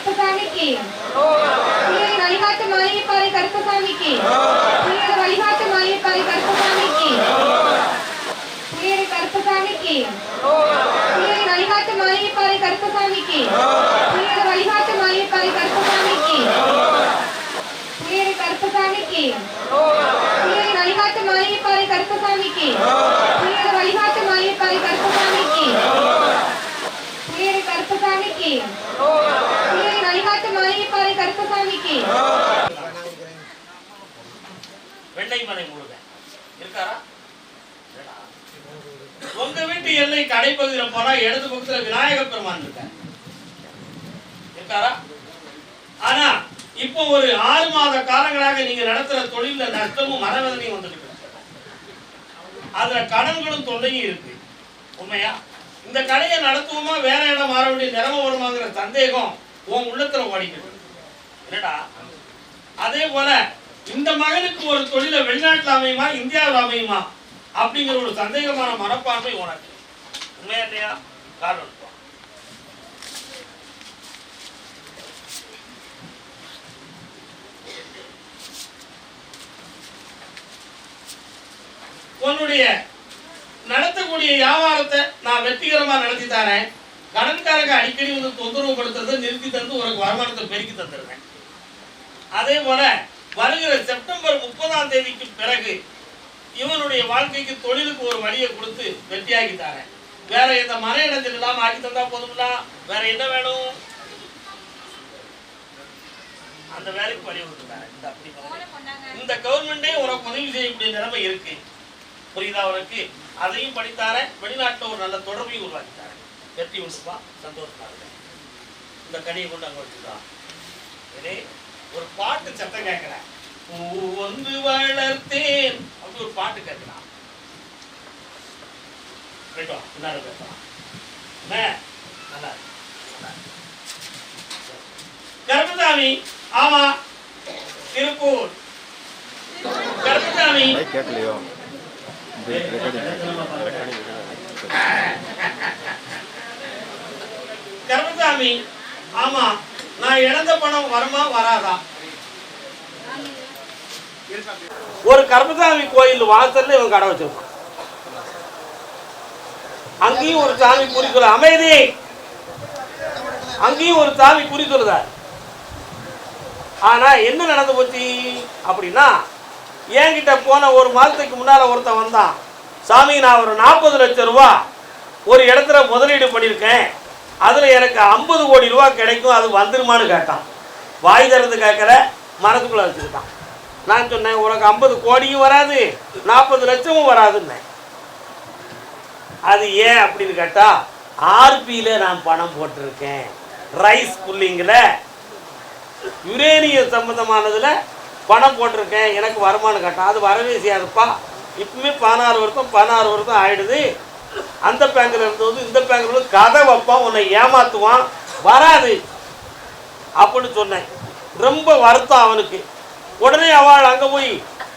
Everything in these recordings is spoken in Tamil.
கருப்பசாமிக்கு புள்ளியரை வழிகாட்டு மாளிகைப்பாறை கருப்பசாமிக்கு புள்ளியரை வழிகாட்டு மாளிகைப்பாறை கருப்பசாமிக்கு புள்ளியரை கருப்பசாமிக்கு புள்ளியரை வழிகாட்டு மாளிகைப்பாறை கருப்பசாமிக்கு புள்ளியரை வழிகாட்டு மாளிகைப்பாறை கருப்பசாமிக்கு புள்ளியரை கருப்பசாமிக்கு புள்ளியரை வழிகாட்டு மாளிகைப்பாறை கருப்பசாமிக்கு புள்ளியரை வழிகாட்டு மாளிகைப்பாறை கருப்பசாமிக்கு புள்ளியரை கருப்பசாமிக்கு புள்ளியரை வழிகாட்டு மாளிகைப்பாறை கருப்பசாமிக்கு. வெண்ணைமலை முருகன். இருக்காரா. உங்க வீட்டு எல்லை கடைப்பகுதியில போனா இடது பக்கத்துல விநாயக பெருமான் இருக்கார். இருக்காரா? ஆனா இப்போ ஒரு ஆறு மாத காலங்களாக நீங்க நடத்துற தொழில நஷ்டமும் மனவேதனையும் வந்துட்டு இருக்கு. அதுல கடன்களும் தொல்லையும் இருக்கு. உண்மையா? இந்த கடையை நடத்துவோமா? வேற இடம் மாற வேண்டிய நிலைமை வருமாங்கிற சந்தேகம் உன் உள்ளத்துல ஓடிக்கிட்டு அதே போல இந்த மகனுக்கு ஒரு தொழிலை வெளிநாட்டில் அமையுமா இந்தியாவில் அமையுமா? அப்படிங்கிற ஒரு சந்தேகமான மனப்பான்மை உனக்கு. உண்மையா இல்லையா? காரணம் உன்னுடைய நடத்தக்கூடிய வியாபாரத்தை நான் வெற்றிகரமா நடத்தி தரேன். கடன்காரங்க அடிக்கடி வந்து தொந்தரவு படுத்துறதை நிறுத்தி தந்து உனக்கு வருமானத்தை பெருக்கி தந்துடுறேன். அதே போல வருகிற செப்டம்பர் முப்பதாம் தேதிக்கு பிறகு இவனுடைய வாழ்க்கைக்கு தொழிலுக்கு ஒரு வழியை கொடுத்து வெற்றியாக்கி தரேன். வேற எந்த மன இடத்தில் இல்லாம ஆக்கி தந்தா போதும்னா வேற என்ன வேணும்? அந்த வேலைக்கு வழி தரேன். இந்த அப்படி பண்ணு. இந்த கவர்மெண்டே உனக்கு உதவி செய்யக்கூடிய நிலைமை இருக்கு. புரியுதா உனக்கு? அதையும் படித்தாரேன் வெளிநாட்டுல ஒரு நல்ல தொடர்பையும் உருவாக்கி தரேன். வெற்றி உண்டுப்பா. சந்தோஷமா இருக்கேன் இந்த கனியை கொண்டு அங்க வச்சுதான் ஒரு பாட்டு சத்தம் கேட்கிறேன் பூ ஒன்று வளர்த்தேன் அப்படி ஒரு பாட்டு கேட்கிறான் பேசலாம் என்ன நல்லா. கருப்பசாமி ஆமா திருப்பூர். கருப்பசாமி. கேட்கலையோ கருப்பசாமி ஆமா நான் இழந்த பணம் வருமா வராதா? ஒரு கருப்பசாமி கோயில் வாசல்ல இவன் கடை வச்சிருக்கான் அங்கேயும் ஒரு சாமி குறிக்கொள்ள அமைதி. அங்கேயும் ஒரு சாமி குறிக்கொள்ளுதா ஆனா என்ன நடந்து போச்சு அப்படின்னா என்கிட்ட போன ஒரு மாதத்துக்கு முன்னால ஒருத்தன் வந்தான். சாமி நான் ஒரு நாற்பது லட்சம் ரூபா ஒரு இடத்துல முதலீடு பண்ணியிருக்கேன். அதில் எனக்கு ஐம்பது கோடி ரூபா கிடைக்கும் அது வந்துருமான்னு கேட்டான். வாய் திறந்து கேட்கல மனதுக்குள்ளே வச்சுக்கிட்டான். நான் சொன்னேன் உனக்கு ஐம்பது கோடியும் வராது நாற்பது லட்சமும் வராதுன்னேன் அது ஏன் அப்படின்னு கேட்டால் ஆர்பியில் நான் பணம் போட்டிருக்கேன். ரைஸ் புல்லிங்கில் யுரேனியம் சம்மந்தமானதில் பணம் போட்டிருக்கேன் எனக்கு வருமானம் கேட்டான். அது வரவே செய்யாதுப்பா. இப்பவுமே பதினாறு வருஷம் பதினாறு வருஷம் ஆயிடுது. அந்த பேங்கில் இருந்தது வந்து இந்த பேங்கில் வந்து கதை வைப்பான் உன்னை ஏமாத்துவான் வராது அப்படின்னு சொன்னேன். ரொம்ப வருத்தம் அவனுக்கு. உடனே அவள் அங்கே போய்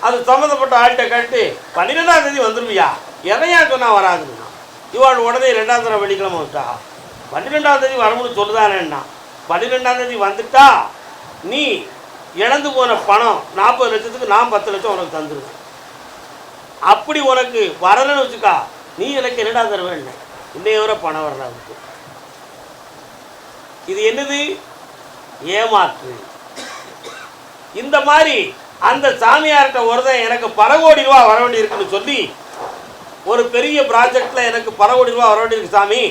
அது சம்மந்தப்பட்ட ஆள்கிட்ட கேட்டு பன்னிரெண்டாம் தேதி வந்துருவியா எதையா சொன்னால் வராதுன்னா? இவாள் உடனே ரெண்டாம் தடவை வெள்ளிக்கிழமை வந்துட்டா. பன்னிரெண்டாம் தேதி வரணும்னு சொல்லுதானேன்னா? பன்னிரெண்டாம் தேதி வந்துட்டா நீ இழந்து போன பணம் நாற்பது லட்சத்துக்கு நான் பத்து லட்சம் உனக்கு தந்துருவேன். அப்படி உனக்கு வரலன்னு வச்சுக்கா நீ எனக்கு என்னடா தருவேன் இன்னைய வரை பணம் வரல இது என்னது? ஏமாற்று. இந்த மாதிரி அந்த சாமியார்கிட்ட ஒருத்தன் எனக்கு பல கோடி ரூபா வர வேண்டியிருக்குன்னு சொல்லி ஒரு பெரிய ப்ராஜெக்டில் எனக்கு பல கோடி ரூபா வர வேண்டியிருக்கு சாமி.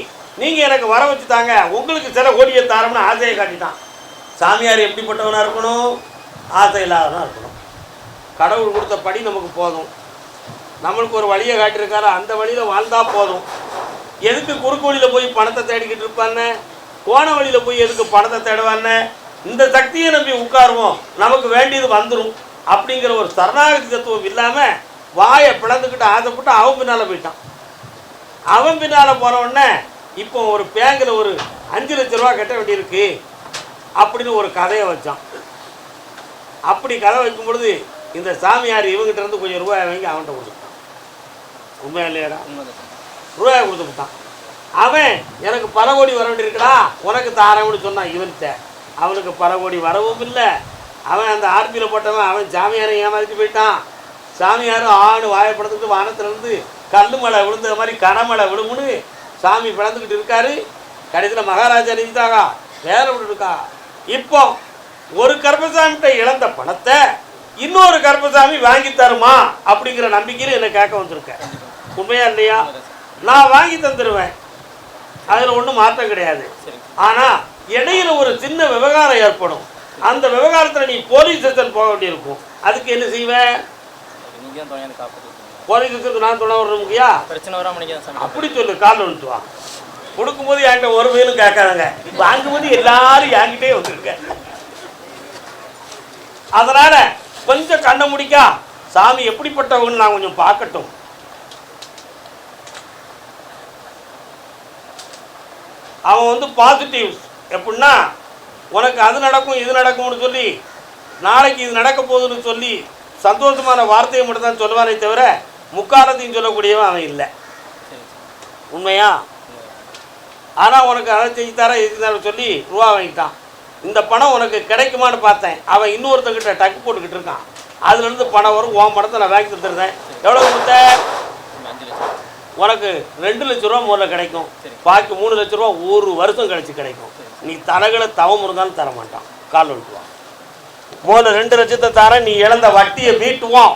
நீங்கள் எனக்கு வர வச்சு தாங்க உங்களுக்கு சில கோடியை தாரம்னு ஆசையை காட்டிட்டான். சாமியார் எப்படிப்பட்டவனாக இருக்கணும்? ஆசை இல்லாதவனாக இருக்கணும். கடவுள் கொடுத்த படி நமக்கு போதும். நம்மளுக்கு ஒரு வழியை காட்டியிருக்காரு. அந்த வழியில் வாழ்ந்தா போதும். எதுக்கு குறுக்கு வழியில் போய் பணத்தை தேடிக்கிட்டு இருப்பானே கோண வழியில் போய் எதுக்கு பணத்தை தேடுவான்னு இந்த சக்தியை நம்பி உட்காருவோம். நமக்கு வேண்டியது வந்துடும் அப்படிங்கிற ஒரு சரணாகதி தத்துவம் இல்லாமல் வாயை பிளந்துக்கிட்டு ஆசைப்பட்டு அவன் பின்னால் போயிட்டான். அவன் பின்னால் போனவுடனே இப்போ ஒரு பேங்கில் ஒரு அஞ்சு லட்ச ரூபா கட்ட வேண்டியிருக்கு அப்படின்னு ஒரு கதையை வச்சான். அப்படி கதை வைக்கும் பொழுது இந்த சாமியார் இவங்ககிட்ட இருந்து கொஞ்சம் ரூபாய் வாங்கி அவன்கிட்ட கொடுத்துட்டான் உண்மையா இல்லையாடா ரூபாய் கொடுத்து விட்டான். அவன் எனக்கு பல கோடி வர வேண்டியிருக்கடா. உனக்கு தாரேன்னு சொன்னான் இவன்கிட்ட. அவனுக்கு பல கோடி வரவும் இல்லை. அவன் அந்த ஆர்பியில் போட்டவன் அவன் சாமியாரை ஏமாற்றி போயிட்டான். சாமியாரும் ஆடு வாயப்படுத்துட்டு வானத்துலேருந்து கல் மலை விழுந்த மாதிரி கனமலை விழுமுன்னு சாமி பிளந்துக்கிட்டு இருக்காரு. கடைசியில் மகாராஜா நினைத்தாங்க வேலை விட்டுருக்கா இப்போ ஒரு கர்ப்பசாமிகிட்ட இழந்த பணத்தை இன்னொரு கர்ப்பசாமி வாங்கி தருமா? அப்படிங்கிற நம்பிக்கையில் என்னை கேட்க வந்திருக்கேன் உண்மையா இல்லையா? நான் வாங்கி தந்துடுவேன் அதில் ஒன்றும் மாற்றம் கிடையாது. ஆனால் இடையில ஒரு சின்ன விவகாரம் ஏற்படும். அந்த விவகாரத்தில் நீ போலீஸ் ஸ்டேஷன் போக வேண்டியிருக்கும். அதுக்கு என்ன செய்வேன் போலீஸ் ஸ்டேஷனுக்கு நான் துணை வரணுங்கய்யா பிரச்சனை வராமல் அப்படி சொல்லு கால் வந்துட்டு வா. கொடுக்கும்போது என்கிட்ட ஒரு வயலும் கேட்காதங்க. வாங்கும்போது எல்லாரும் என்கிட்டே வந்துருங்க அதனால கொஞ்சம் கண்ணை முடிக்கா. சாமி எப்படிப்பட்டவங்கன்னு நான் கொஞ்சம் பார்க்கட்டும். அவன் வந்து பாசிட்டிவ்ஸ் எப்படின்னா உனக்கு அது நடக்கும் இது நடக்கும்னு சொல்லி நாளைக்கு இது நடக்க போகுதுன்னு சொல்லி சந்தோஷமான வார்த்தையை மட்டும் தான் சொல்லுவானே தவிர முக்காலத்தையும் சொல்லக்கூடியவன் அவன் இல்லை. உண்மையா? ஆனால் உனக்கு அதை செஞ்சு தர இது சொல்லி ரூபா வாங்கிட்டான். இந்த பணம் உனக்கு கிடைக்குமான்னு பார்த்தேன். அவன் இன்னொருத்தங்கிட்ட டக்கு போட்டுக்கிட்டு இருக்கான். அதுலேருந்து பணம் வரும். உன் பணத்தை நான் வாங்கி தந்துருந்தேன் எவ்வளோ கொடுத்த? உனக்கு ரெண்டு லட்ச ரூபா முதல்ல கிடைக்கும். பாக்கி மூணு லட்ச ரூபா ஒரு வருஷம் கழிச்சு கிடைக்கும். நீ தரகளை தவம் இருந்தாலும் தர மாட்டான் கால் விட்டுவான் முதல்ல ரெண்டு லட்சத்தை தரேன் நீ இழந்த வட்டியை மீட்டுவோம்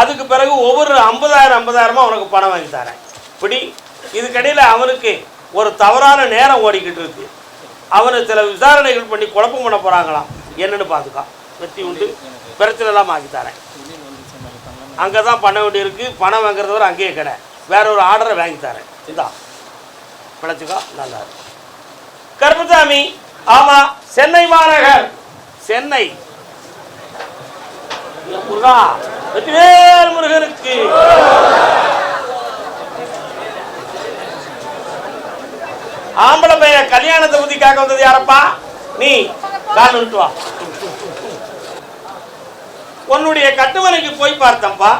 அதுக்கு பிறகு ஒவ்வொரு ஐம்பதாயிரம் ஐம்பதாயிரமா உனக்கு பணம் வாங்கி தரேன். இப்படி இதுக்கடையில் அவனுக்கு ஒரு தவறான நேரம் ஓடிக்கிட்டு இருக்கு. அவனை சில விசாரணைகள் பண்ணி குழப்பம் பண்ண போகிறாங்களாம் என்னன்னு பார்த்துக்கா. வெற்றி உண்டு பிரச்சனை எல்லாம் ஆக்கி தரேன். அங்கே தான் பண்ண வேண்டியிருக்கு. பணம் வாங்குறது வரை அங்கேயே கடை. வேற ஒரு ஆர்டரை வாங்கி தரேன். இந்தா. பிழைச்சிக்கோ நல்லா இருக்கும் கருப்பசாமி. ஆமா சென்னை மாநகர். சென்னை. முருகா வெற்றிவேல் முருகனுக்கு. ஆம்பளை பையன் கல்யாணத்தை பத்தி கேட்க வந்தது யாரப்பா? நீ. கால் விட்டு வா. உன்னுடைய கட்டுமனைக்கு போய் பார்த்தப்பா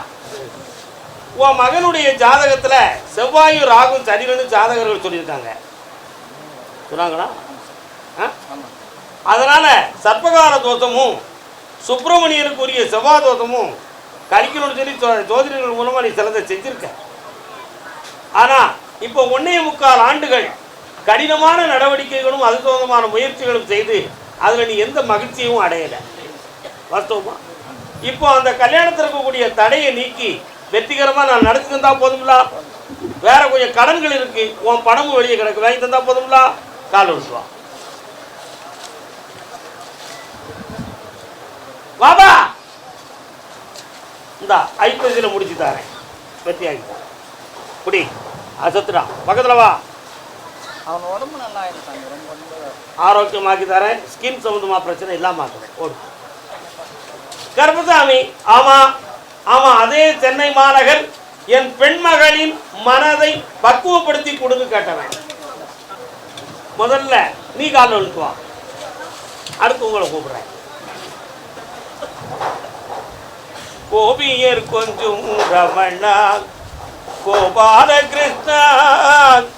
உன் மகனுடைய ஜாதகத்தில் செவ்வாயும் ராகும் சனிரனு ஜாதகர்கள் சொல்லியிருக்காங்க. சொன்னாங்களா? அதனால் சர்ப்பகார தோஷமும் சுப்பிரமணியனுக்குரிய செவ்வாய் தோஷமும் கழிக்கணும்னு சொல்லி ஜோதிடர்கள் மூலமாக நீ சிலதை செஞ்சிருக்க. ஆனால் இப்போ ஒன்றே முக்கால் ஆண்டுகள் கடினமான நடவடிக்கைகளும் அது தகுந்தமான முயற்சிகளும் செய்து அதில் நீ எந்த மகிழ்ச்சியும் அடையலை. வாஸ்தவமா? இப்போ அந்த கல்யாணத்தில் இருக்கக்கூடிய தடையை நீக்கி வெற்றிகரமா நான் நடத்தி தந்தா போதும்ல? வேற கொஞ்சம் கடன்கள் இருக்கு. உன் பணமும் வெளியே கிடக்கு. வாங்கி தந்தா போதும்ல? கால் விட்டுவா வாபா! இந்த ஐப்பசியில் முடிச்சு தரேன். வெற்றி ஆகிட்டேன் குடி. அசத்துடா பக்கத்தில் வா. அவன் உடம்பு நல்லா சாமி ரொம்ப ஆரோக்கியமாக்கி தரேன். ஸ்கின் சம்மந்தமா பிரச்சனை இல்லாம ஆக்குறேன் ஓடு. கருப்பசாமி ஆமா. ஆமாம் அதே சென்னை மாநகர் என் பெண்மகளின் மனதை பக்குவப்படுத்தி கொடுன்னு கேட்டவன். முதல்ல நீ காலில் விழுத்து வா. அடுத்து உங்களை கூப்பிடுறேன். கோபியர் கொஞ்சம் ரமணா கோபால கிருஷ்ணா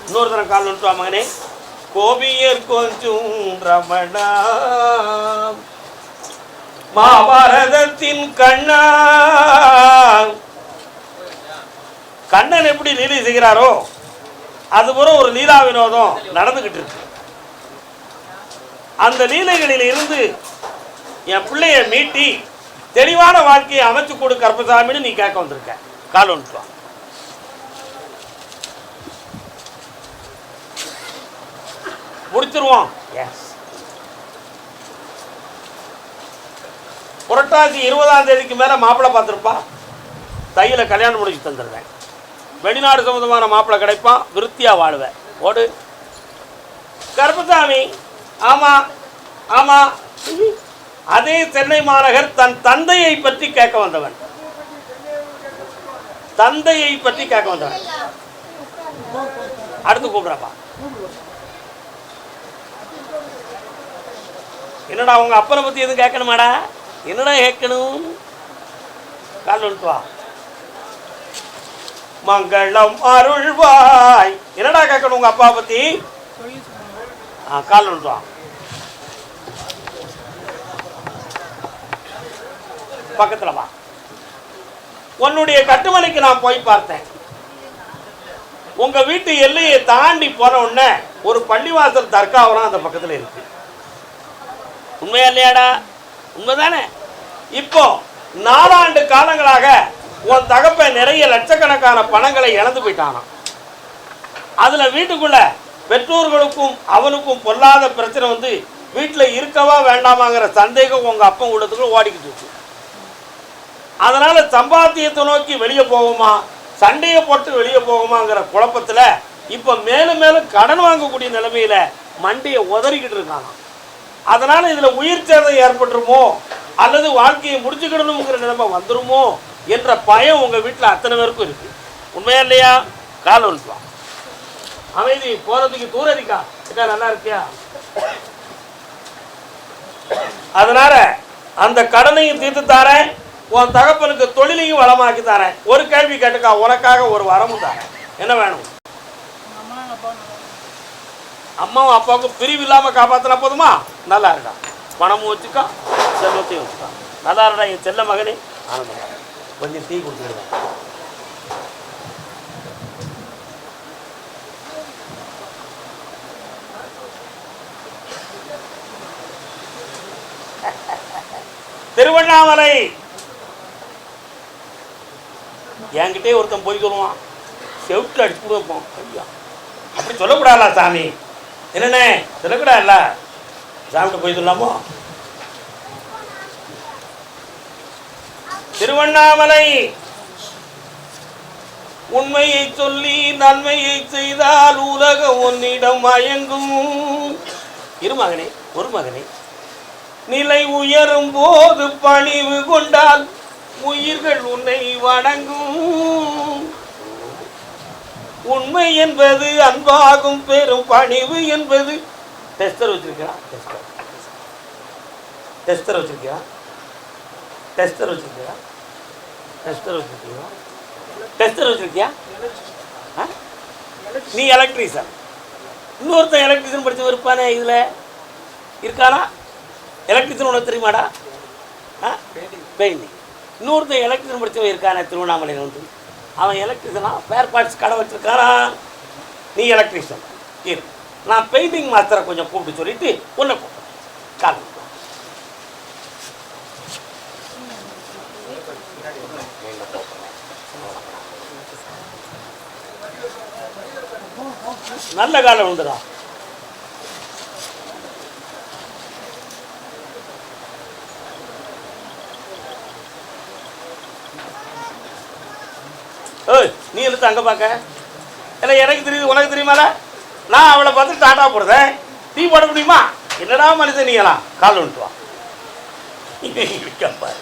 இன்னொரு தரம் கால் விழுத்து மகனே. கோபியர் கொஞ்சம் ரமணா மகாபாரதத்தின் கண்ணா கண்ணன் எப்படி லீலை செய்கிறாரோ அதுபோல ஒரு லீலா வினோதம் நடந்துகிட்டு இருக்கு. அந்த லீலைகளில் இருந்து என் பிள்ளைய மீட்டி தெளிவான வாழ்க்கையை அமைச்சு கொடு கருப்பசாமின்னு நீ கேட்க வந்திருக்க. கால் ஒன்று முடிச்சிருவோம். எஸ் புரட்டாசி இருபதாம் தேதிக்கு மேலே மாப்பிள்ளை பார்த்துருப்பா? தையில் கல்யாணம் முடிச்சு தந்துடுவேன். வெளிநாடு சம்மந்தமான மாப்பிள்ளை கிடைப்பான் விருத்தியாக வாழுவேன். ஓடு. கருப்பசாமி ஆமாம் ஆமாம் அதே சென்னை மாநகர் தன் தந்தையை பற்றி கேட்க வந்தவன். தந்தையை பற்றி கேட்க வந்தவன். அடுத்து கூப்பிடுறப்பா. என்னடா உங்க அப்பனை பத்தி எதுவும் கேட்கணுமாடா? என்னடா கேட்கணும்? கால் வந்துட்டு மங்களம் அருள்வாய். என்னடா கேட்கணும் உங்க அப்பா பத்தி? ஆ கால் வந்துட்டு வா. பக்கத்தில் வா. உன்னுடைய கட்டுமலைக்கு நான் போய் பார்த்தேன். உங்க வீட்டு எல்லையை தாண்டி போன உடனே ஒரு பள்ளிவாசல் தர்காவரம் அந்த பக்கத்தில் இருக்கு. உண்மையா இல்லையாடா? உண்மைதானே? இப்போ நாலாண்டு காலங்களாக உன் தகப்ப நிறைய லட்சக்கணக்கான பணங்களை இழந்து போயிட்டானாம். அதில் வீட்டுக்குள்ள பெற்றோர்களுக்கும் அவனுக்கும் பொல்லாத பிரச்சனை வந்து வீட்டில் இருக்கவா வேண்டாமாங்கிற சந்தேகம் உங்கள் அப்பன் உள்ளத்துக்குள்ள ஓடிக்கிட்டு இருக்கு. அதனால் சம்பாத்தியத்தை நோக்கி வெளியே போவோமா சண்டையை போட்டு வெளியே போகுமாங்கிற குழப்பத்தில் இப்போ மேலும் மேலும் கடன் வாங்கக்கூடிய நிலைமையில் மண்டையை உதறிக்கிட்டு இருக்காங்க அதனால் இதில் உயிர் சேதம் ஏற்பட்டுருமோ? அல்லது வாழ்க்கையை முடிச்சுக்கிடணுங்கிற நிலைமை வந்துருமோ? என்ற பயம் உங்கள் வீட்டில் அத்தனை பேருக்கும் இருக்கு. உண்மையா இல்லையா? கால் வா அமைதி போறதுக்கு தூரதிக்கா என்ன நல்லா இருக்கியா? அதனால அந்த கடனையும் தீர்த்து தாரேன். உன் தகப்பனுக்கு தொழிலையும் வளமாக்கி தரேன். ஒரு கேள்வி கேட்டுக்கா உனக்காக ஒரு வரமும் தரேன். என்ன வேணும்? அம்மாவும் அப்பாவுக்கும் பிரிவு இல்லாமல் காப்பாற்றினா போதுமா? நல்லா இருக்கா? பணமும் வச்சுக்கா செல்வத்தையும் வச்சுக்கா. நல்லா இருக்கா என் செல்ல மகனே ஆனந்தம் கொஞ்சம் டீ கொடுத்துருவேன் திருவண்ணாமலை. என்கிட்டயே ஒருத்தன் போய் சொல்லுவான். செவுட்டு அடிச்சு கூட வைப்போம் ஐயா அப்படி சொல்லக்கூடாதா சாமி. என்னண்ணே சொல்லக்கூடாதுல்ல சாமிகிட்ட போய் சொல்லாமோ? திருவண்ணாமலை உண்மையை சொல்லி நன்மையை செய்தால் உலகம் உன்னிடம் மயங்கும். இரு மகனே ஒரு மகனே. நிலை உயரும் போது பணிவு கொண்டால் உயிர்கள் உன்னை வணங்கும். உண்மை என்பது அன்பாகும் பெரும் பணிவு என்பது. டெஸ்டர் வச்சிருக்கிறான். டெஸ்டர் டெஸ்டர் வச்சிருக்கியா டெஸ்டர் வச்சிருக்கியா டெஸ்டர் வச்சிருக்கிறான். டெஸ்டர் வச்சிருக்கியா? ஆ? நீ எலக்ட்ரீஷியன் இன்னொருத்தன் எலக்ட்ரிஷன் படித்து இருப்பானே இதில். இருக்கானா? எலக்ட்ரிஷியன் உனக்கு தெரியுமாடா? பெயிண்டிங் இன்னொருத்தன் எலக்ட்ரிஷியன் படித்தவன் இருக்கானே திருவண்ணாமலையில் வந்து. அவன் எலக்ட்ரிஷியனா ஸ்பேர் பார்ட்ஸ் கடை வச்சுருக்காரா நீ எலக்ட்ரிஷியன் இரு. நான் பெயிண்டிங் மாஸ்டரை கொஞ்சம் கூப்பிட்டு சொல்லிட்டு உன்னை கூப்பிட்டேன் காரணம் நல்ல காலம் உண்டுடா ஏய் நீ எடுத்து அங்கே பார்க்க இல்லை எனக்கு தெரியுது உனக்கு தெரியுமால நான் அவளை பார்த்து டாட்டா போடுறேன். டீ போட முடியுமா? என்னடா மனுஷன் நீங்களா கால் வந்துட்டு பாரு.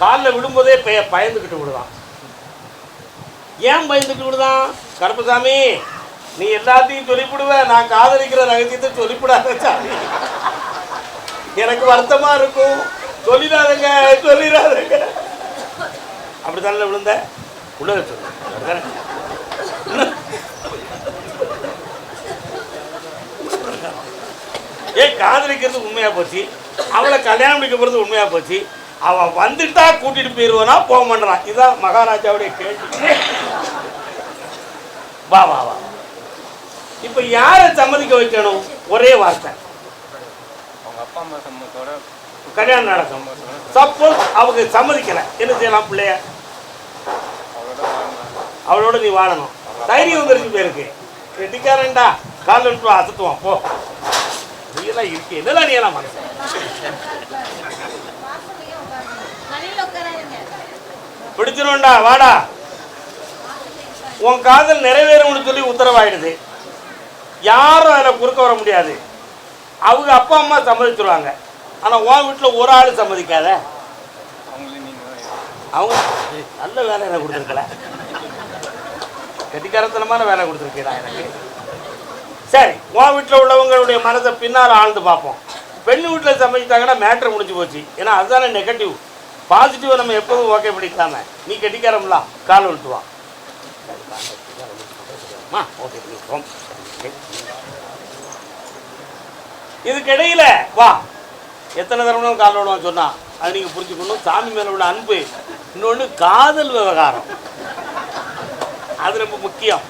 காலில் விடும்போதே பெய பயந்துக்கிட்டு விடுதான். ஏன் பயந்துக்கிட்டு விடுதான்? கருப்பசாமி நீ எல்லாத்தையும் சொல்லிவிடுவ நான் காதலிக்கிற ரகசியத்தை சொல்லிவிடாத சாமி. எனக்கு வருத்தமா இருக்கும். சொல்லிடாதங்க சொல்லிடாதங்க. அப்படி தானே விழுந்த? உள்ள சொல்லு. ஏய் காதலிக்கிறது உண்மையா போச்சு? அவளை கல்யாணம் முடிக்க போகிறது உண்மையா போச்சு? அவன் வந்துட்டா கூட்டிட்டு போயிடுவானா போக மாட்டான் இதுதான் மகாராஜாவுடைய கேள்வி. வா வா வா. இப்போ யாரை சம்மதிக்க வைக்கணும்? ஒரே வார்த்தை. அப்பா அம்மா சம்மத்தோட கல்யாணம் நடக்கும் சப்போஸ் அவங்க சம்மதிக்கல. என்ன செய்யலாம் பிள்ளைய? அவளோட நீ வாழணும். தைரியம் வந்துருச்சு பேருக்கு. கெட்டிக்காரன்டா கால் விட்டு அசத்துவான் போ. நீலாம் இருக்கு. என்னடா நீ எல்லாம் மனசு பிடிச்சிரும்டா வாடா. உன் காதல் நிறைவேறும்னு சொல்லி உத்தரவாயிடுது. யாரும் அதில் குறுக்க வர முடியாது. அவங்க அப்பா அம்மா சம்மதிச்சிருவாங்க. ஆனால் உன் வீட்டில் ஒரு ஆள் சம்மதிக்காத. அவங்க நல்ல வேலை எனக்கு கொடுத்துருக்கல. கட்டிக்காரத்தனமான வேலை கொடுத்துருக்கீடா எனக்கு. சரி உன் வீட்டில் உள்ளவங்களுடைய மனசை பின்னால் ஆழ்ந்து பார்ப்போம். பெண் வீட்டில் சமைச்சிட்டாங்கன்னா மேட்ரு முடிஞ்சு போச்சு. ஏன்னா அதுதானே நெகட்டிவ் பாசிட்டிவை நம்ம எப்போதும் ஓகே பண்ணிக்காம. நீ கட்டிக்காரம்லாம் கால் விட்டு வா. அம்மா, ஓகே நீ இதுக்கு இடையில வா. எத்தனை தடவை கால் விடுவான் சொன்னா அது நீங்கள் புரிஞ்சுக்கணும். சாமி மேலே உள்ள அன்பு இன்னொன்று காதல் விவகாரம். அது ரொம்ப முக்கியம்.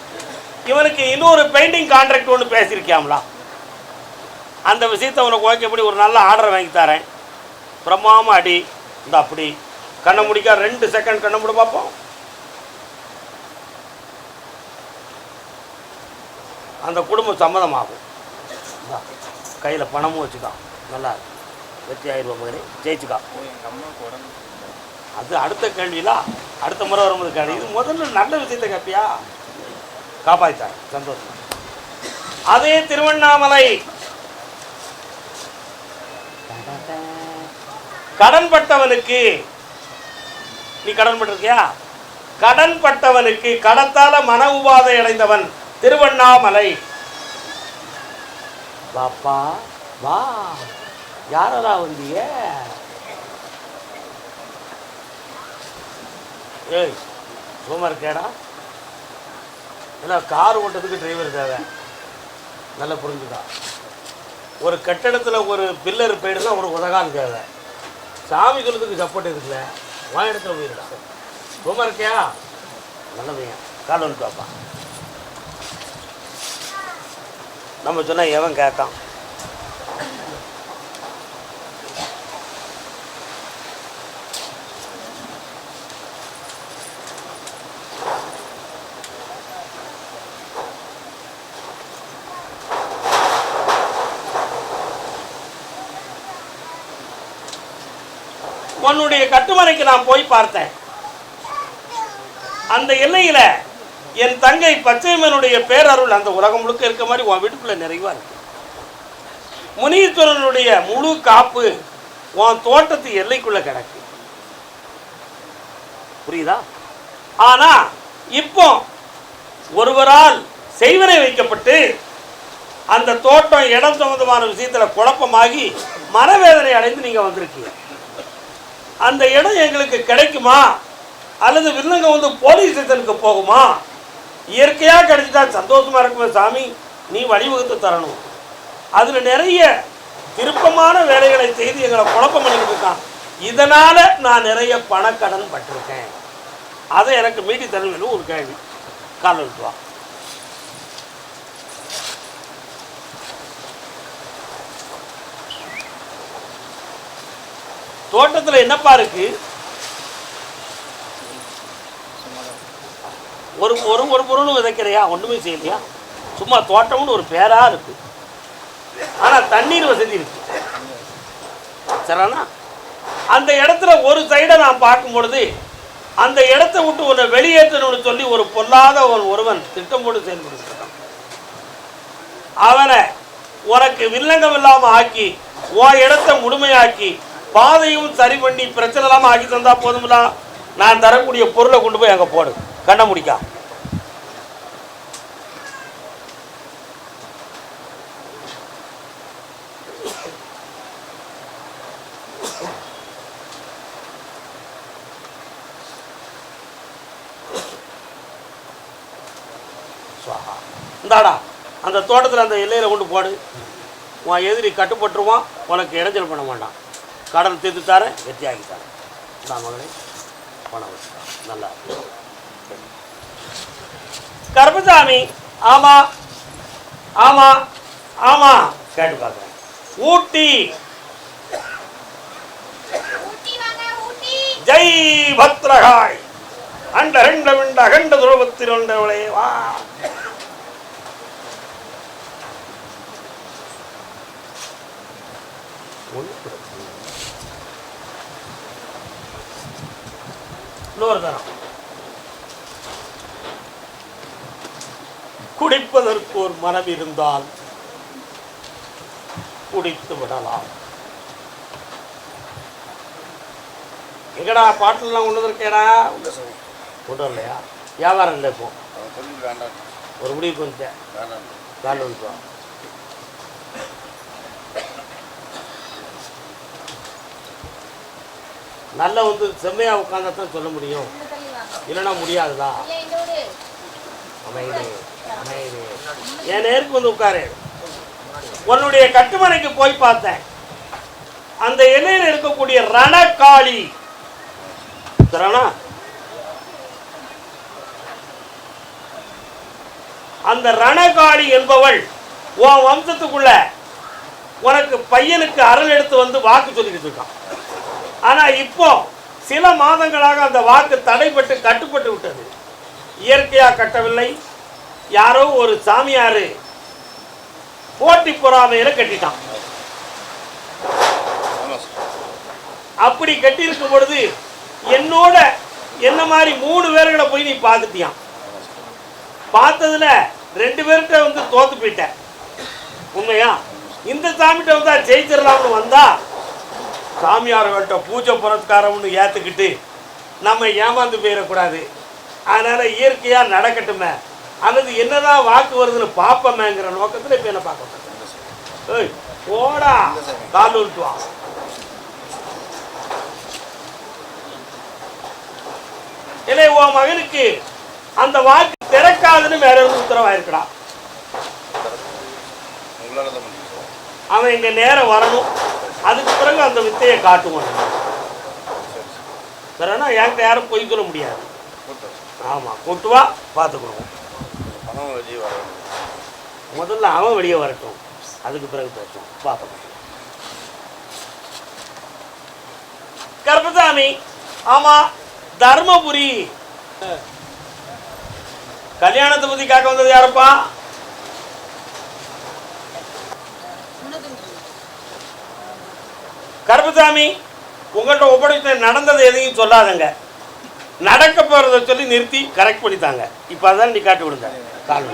இவனுக்கு இன்னொரு பெயிண்டிங் கான்ட்ராக்ட் ஒன்று பேசியிருக்கியாம்லாம் அந்த விஷயத்தை உனக்கு ஓகேப்படி ஒரு நல்ல ஆர்டர் வாங்கி தரேன். பிரம்மாம அடி. இந்த அப்படி. கண்ணை முடிக்க ரெண்டு செகண்ட் கண்ணை மூட பார்ப்போம் அந்த குடும்பம் சம்மதமாகும். கையில் பணமும் வச்சுக்கான். நல்லா வெற்றி ஆயிடுவோம் மகனே. ஜெயிச்சுக்கான் அது அடுத்த கேள்வியில அடுத்த முறை வரும்போது கேள்வி இது முதல்ல நல்ல விஷயத்தை கேட்பியா காப்பாற்றார் சந்தோஷம். அதே திருவண்ணாமலை. கடன் பட்டவனுக்கு நீ கடன் பட்டிருக்கியா? கடன் பட்டவனுக்கு கடத்தால மன உபாதை அடைந்தவன் திருவண்ணாமலை. பாப்பா வா. யாரடா வந்திய ஏய் சும்மா இருக்கேடா. இல்லை கார் ஓட்டுறதுக்கு டிரைவர் தேவை. நல்லா புரிஞ்சுக்கா. ஒரு கட்டடத்தில் ஒரு பில்லர் போயிடுனா ஒரு உதகான் தேவை. சாமி குலத்துக்கு சப்போர்ட் இருக்குல்ல வான் இடத்துல போயிருடா சும்மா இருக்கியா? நல்ல பையன். கால் வந்து பாப்பா. நம்ம சொன்னா எவன் கேட்கான் உன்னுடைய கட்டுமனைக்கு நான் போய் பார்த்தேன். அந்த எல்லையில என் தங்கை பச்சைமனுடைய பேரருள் அந்த உலகம் முழுக்க இருக்க மாதிரி உன் வீட்டுக்குள்ள நிறைவா இருக்கு. முனீஸ்வரனுடைய முழு காப்பு உன் தோட்டத்து எல்லைக்குள்ள கிடக்கு. புரியுதா? ஆனா இப்போ ஒருவரால் செய்வனை வைக்கப்பட்டு அந்த தோட்டம் இடம் சம்பந்தமான விஷயத்துல குழப்பமாகி மனவேதனை அடைந்து நீங்கள் வந்திருக்கீங்க. அந்த இடம் எங்களுக்கு கிடைக்குமா? அல்லது வில்லங்க வந்து போலீஸ் ஸ்டேஷனுக்கு போகுமா? இயற்கையாக கிடைச்சிட்டா சந்தோஷமாக இருக்குமே சாமி நீ வழிவகுத்து தரணும். அதில் நிறைய திருப்பமான வேலைகளை செய்து எங்களை குழப்பம் பண்ணிக்கிட்டு இருக்கான். இதனால் நான் நிறைய பணக்கடன் பட்டிருக்கேன். அதை எனக்கு மீட்டி தரணும்னு ஒரு கேள்வி. கால் விட்டுவா தோட்டத்தில் என்னப்பா இருக்குது ஒரு ஒரு ஒரு பொருளும் விதைக்கிறையா ஒன்றுமே செய்யலையா? சும்மா தோட்டம்னு ஒரு பேராக இருக்கு. ஆனால் தண்ணீர் வசதி இருக்கு சரிண்ணா அந்த இடத்துல ஒரு சைடை நான் பார்க்கும் பொழுது அந்த இடத்த விட்டு உன்னை வெளியேற்றணும்னு சொல்லி ஒரு பொல்லாத ஒரு ஒருவன் திட்டம் போட்டு செயல்படுத்திருக்கான். அவனை உனக்கு வில்லங்கம் இல்லாமல் ஆக்கி உன் இடத்த முழுமையாக்கி பாதையும் சரி பண்ணி பிரச்சனை இல்லாமல் ஆக்கி தந்தா போதுமில்லா நான் தரக்கூடிய பொருளை கொண்டு போய் அங்கே போடு. கண்ணை முடிக்கா. சுவாஹா. இந்தாடா அந்த தோட்டத்தில் அந்த எல்லையில் கொண்டு போடு. உன் எதிரி கட்டுப்பட்டுருவான் உனக்கு இடைஞ்சல் பண்ண மாட்டான். கடன் தீர்த்து தரேன் வெற்றியாகி தரேன். மகளே. பணம் வச்சுட்டான் நல்லா கருப்புசாமி ஆமா ஆமா ஆமா. கேட்டு பார்க்குறேன் ஊட்டி. ஜெய் பத்ரகாய். அண்ட ரெண்ட விண்ட அகண்ட துருவத்தில் ஒன்றவளே வா. ஒன்று பிரச்சனை இல்லை. இன்னொரு தரம் குடிப்பதற்கு ஒரு மனம் இருந்தால் குடித்து விடலாம். எங்கடா பாட்டிலாம் கொண்டு வந்திருக்கேடா? கொண்டு வரலையா வியாபாரம் இல்லை இப்போ. ஒரு முடிவுக்கு வந்துட்டேன். வேண்டாம் கால் வந்துட்டோம் நல்ல வந்து செம்மையா உட்காந்தா தான் சொல்ல முடியும். இல்லைன்னா முடியாதுதா அமைதி அமைதி. என் நேருக்கு வந்து உட்காரு. உன்னுடைய கட்டுமனைக்கு போய் பார்த்தேன். அந்த எல்லையில் இருக்கக்கூடிய ரணகாளி சரிண்ணா அந்த ரணகாளி என்பவள் உன் வம்சத்துக்குள்ள உனக்கு பையனுக்கு அருள் எடுத்து வந்து வாக்கு சொல்லிக்கிட்டு இருக்கான். ஆனால் இப்போ சில மாதங்களாக அந்த வாக்கு தடைப்பட்டு கட்டுப்பட்டு விட்டது. இயற்கையாக கட்டவில்லை. யாரோ ஒரு சாமியார் போட்டி பொறாமையில கட்டிட்டான். அப்படி கட்டியிருக்கும் பொழுது என்னோட என்ன மாதிரி மூணு பேர்களை போய் நீ பார்த்துட்டியான் பார்த்ததுல ரெண்டு பேர்கிட்ட வந்து தோத்து போயிட்ட உண்மையா? இந்த சாமிகிட்ட வந்தா ஜெயிச்சிடலாம்னு வந்தா சாமியார்கள்ட்ட பூஜை புரஸ்காரம்னு ஏற்றுக்கிட்டு நம்ம ஏமாந்து போயிடக்கூடாது. அதனால இயற்கையா நடக்கட்டுமே. அல்லது என்னதான் வாக்கு வருதுன்னு பார்ப்போமேங்கிற நோக்கத்தில் இப்போ என்ன பார்க்க ஏய் போடா. கால் விட்டு வா. இல்லை உன் மகனுக்கு அந்த வாக்கு திறக்காதுன்னு வேற ஒரு உத்தரவாயிருக்கடா. அவன் இங்க நேரம் வரணும். அதுக்கு பிறகு அந்த வித்தையை காட்டுவோம். வேறனா என்கிட்ட யாரும் பொய் சொல்ல முடியாது. ஆமாம் ஆமா கொட்டு முதல்ல அவன் வெளியே வரட்டும். அதுக்கு பிறகு பேசுவோம். பார்ப்போம். கருப்பசாமி ஆமா தர்மபுரி. கல்யாணத்தை பத்தி கேட்க வந்தது யாருப்பா? கருப்பசாமி உங்கள்கிட்ட ஒப்படைத்த நடந்தது எதையும் சொல்லாதங்க. நடக்க போறதை சொல்லி நிறுத்தி கரெக்ட் பண்ணித்தாங்க. இப்போ அதான் நீ காட்டி விடுங்க கால்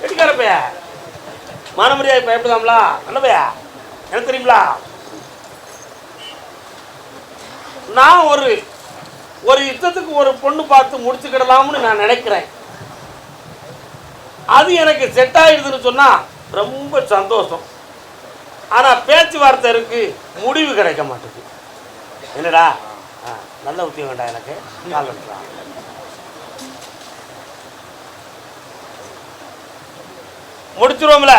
வெடிக்கார மானமரியா இப்போ எப்படிதாம்லா நல்ல எனக்கு தெரியுங்களா நான் ஒரு ஒரு யுத்தத்துக்கு ஒரு பொண்ணு பார்த்து முடிச்சுக்கிடலாம்னு நான் நினைக்கிறேன். அது எனக்கு செட் ஆயிடுதுன்னு சொன்னால் ரொம்ப சந்தோஷம். ஆனா பேச்சுவார்த்தை இருக்கு முடிவு கிடைக்க மாட்டேங்குது என்னடா? ஆ, நல்ல உத்தியம் வேண்டாம் எனக்கு. கால் பண்ணுறான் முடிச்சிருவோம்ல.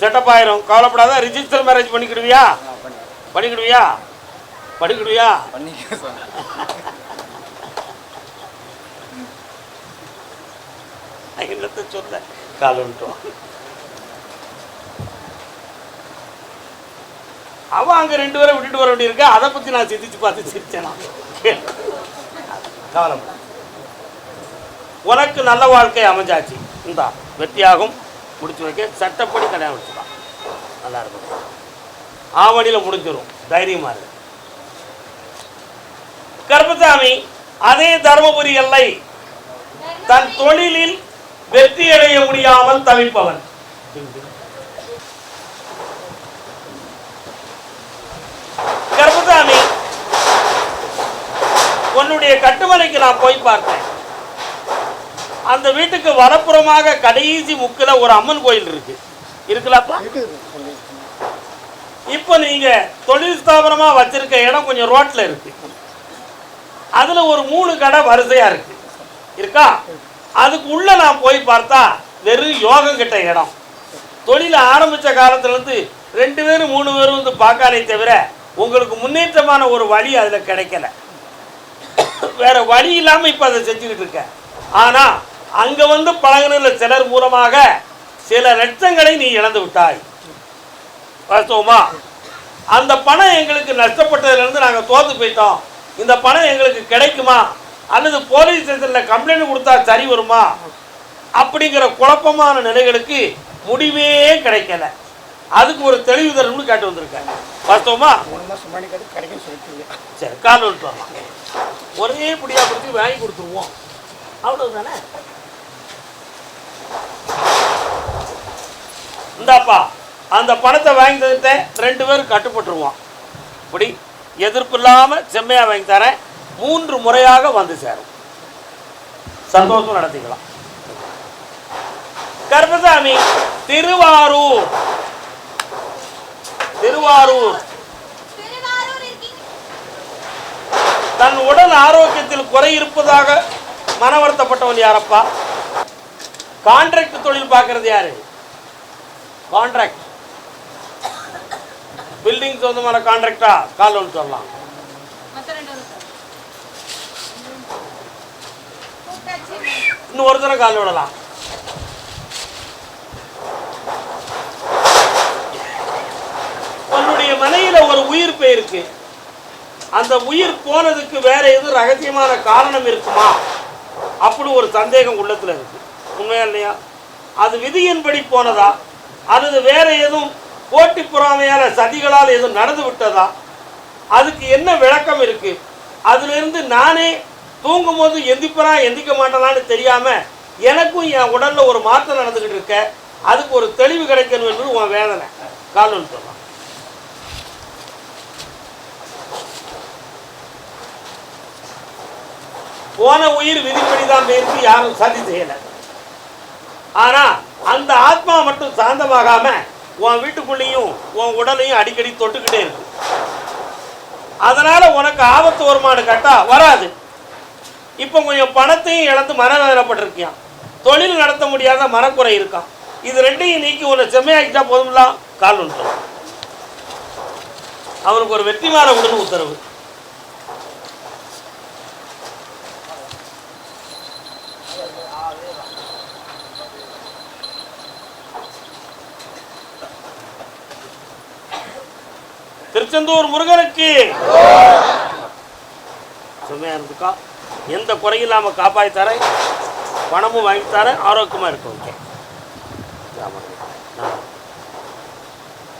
செட்டப் ஆயிரும். கவலைப்படாத ரிஜிஸ்டர் மேரேஜ் பண்ணிக்கிடுவியா? பண்ணிக்கிடுவியா? பண்ணிக்கிடுவியா? பண்ணிக்க என்னத்த சொல்ல? கால் அவன் அங்க ரெண்டு பேரை விட்டுட்டு வர வேண்டியிருக்க. அதை பத்தி நான் சிந்திச்சு பார்த்து சிரிச்சேனா? கவனம். உனக்கு நல்ல வாழ்க்கை அமைஞ்சாச்சு. இந்தா வெற்றியாகும் முடிச்சு வைக்க. சட்டப்படி கல்யாணம் வச்சுக்கலாம் நல்லா இருக்கும். ஆவணியில் முடிஞ்சிடும் தைரியமா இருக்கு கருப்பசாமி அதே தருமபுரி எல்லை. தன் தொழிலில் வெற்றி அடைய முடியாமல் தவிப்பவன் கர்மசாமி உன்னுடைய கட்டுமனைக்கு நான் போய் பார்த்தேன். அந்த வீட்டுக்கு வலப்புறமாக கடைசி முக்கில் ஒரு அம்மன் கோயில் இருக்கு. இருக்குல்லப்பா இப்போ நீங்க தொழில் ஸ்தாபனமா வச்சிருக்க இடம் கொஞ்சம் ரோட்ல இருக்கு. அதுல ஒரு மூணு கடை வரிசையா இருக்கு. இருக்கா? அதுக்கு உள்ள நான் போய் பார்த்தா வெறும் யோகம் கிட்ட இடம். தொழில் ஆரம்பிச்ச காலத்துலேருந்து ரெண்டு பேரும் மூணு பேரும் வந்து பார்க்கானே தவிர உங்களுக்கு முன்னேற்றமான ஒரு வழி அதில் கிடைக்கல. வேற வழி இல்லாம இப்ப அதை செஞ்சுக்கிட்டு இருக்கேன் ஆனா அங்க வந்து பழகுன சிலர் மூலமாக சில லட்சங்களை நீ இழந்து விட்டாய். வாஸ்தவமா? அந்த பணம் எங்களுக்கு நஷ்டப்பட்டதுல இருந்து நாங்க தோத்து போயிட்டோம். இந்த பணம் எங்களுக்கு கிடைக்குமா? அல்லது போலீஸ் ஸ்டேஷன்ல கம்ப்ளைண்ட் கொடுத்தா சரி வருமா? அப்படிங்கிற குழப்பமான நிலைகளுக்கு முடிவே கிடைக்கல. அதுக்கு ஒரு தெளிவு தரணும்னு கேட்டு வந்திருக்கேன் வாஸ்தவமா? சரி கால் விட்டு வரலாம் ஒரே பிடியா கொடுத்து வாங்கி கொடுத்துருவோம். அவ்வளவுதானே? இந்தாப்பா அந்த பணத்தை வாங்கி தந்துட்டேன். ரெண்டு பேரும் கட்டுப்பட்டுருவோம். இப்படி எதிர்ப்பு இல்லாமல் செம்மையா வாங்கி தரேன். மூன்று முறையாக வந்து சேரும். சந்தோஷம் நடத்திக்கலாம். கருப்பசாமி திருவாரூர். திருவாரூர். தன் உடல் ஆரோக்கியத்தில் குறை இருப்பதாக மன வருத்தப்பட்டவன் யாரப்பா? கான்ட்ராக்ட் தொழில் பார்க்கறது யாரு? கான்ட்ராக்ட் பில்டிங் சொந்தமான கான்ட்ராக்டா கால் ஒன்று சொல்லலாம். இன்னும் ஒரு தடவை கால் விடலாம். உன்னுடைய மனையில ஒரு உயிர் போயிருக்கு அந்த உயிர் போனதுக்கு வேற எதுவும் ரகசியமான காரணம் இருக்குமா? அப்படி ஒரு சந்தேகம் உள்ளத்தில் இருக்கு. உண்மையா இல்லையா? அது விதியின்படி போனதா? அல்லது வேற எதுவும் போட்டி பொறாமையால சதிகளால் எதுவும் நடந்து விட்டதா? அதுக்கு என்ன விளக்கம் இருக்கு? அதுலேருந்து நானே தூங்கும் போது எந்திப்பனா எந்திக்க மாட்டேனான்னு தெரியாம எனக்கும் என் உடல்ல ஒரு மாற்றம் நடந்துகிட்டு இருக்க. அதுக்கு ஒரு தெளிவு கிடைக்கணும் என்பது உன் வேதனை. காலன்னு சொல்லலாம் போன உயிர் விதிப்படி தான் பேசி யாரும் சதி செய்யல. ஆனா அந்த ஆத்மா மட்டும் சாந்தமாகாம உன் வீட்டுக்குள்ளேயும் உன் உடலையும் அடிக்கடி தொட்டுக்கிட்டே இருக்கு. அதனால உனக்கு ஆபத்து வருமானு கேட்டா வராது. இப்போ கொஞ்சம் பணத்தையும் இழந்து மனவேதனைப்பட்டிருக்கியான் தொழில் நடத்த முடியாத மனக்குறை இருக்கான் இது ரெண்டையும் நீக்கி உன்னை செம்மையாக்கிட்டா போதும்லாம் கால் ஒன்று அவனுக்கு ஒரு வெற்றிமாற விடுன்னு உத்தரவு. திருச்செந்தூர் முருகனுக்கு. சுமையா இருந்துக்கா? எந்த குறையும் இல்லாமல் காப்பாற்றி தரேன். பணமும் வாங்கி தரேன். ஆரோக்கியமாக இருக்கும். ஓகே.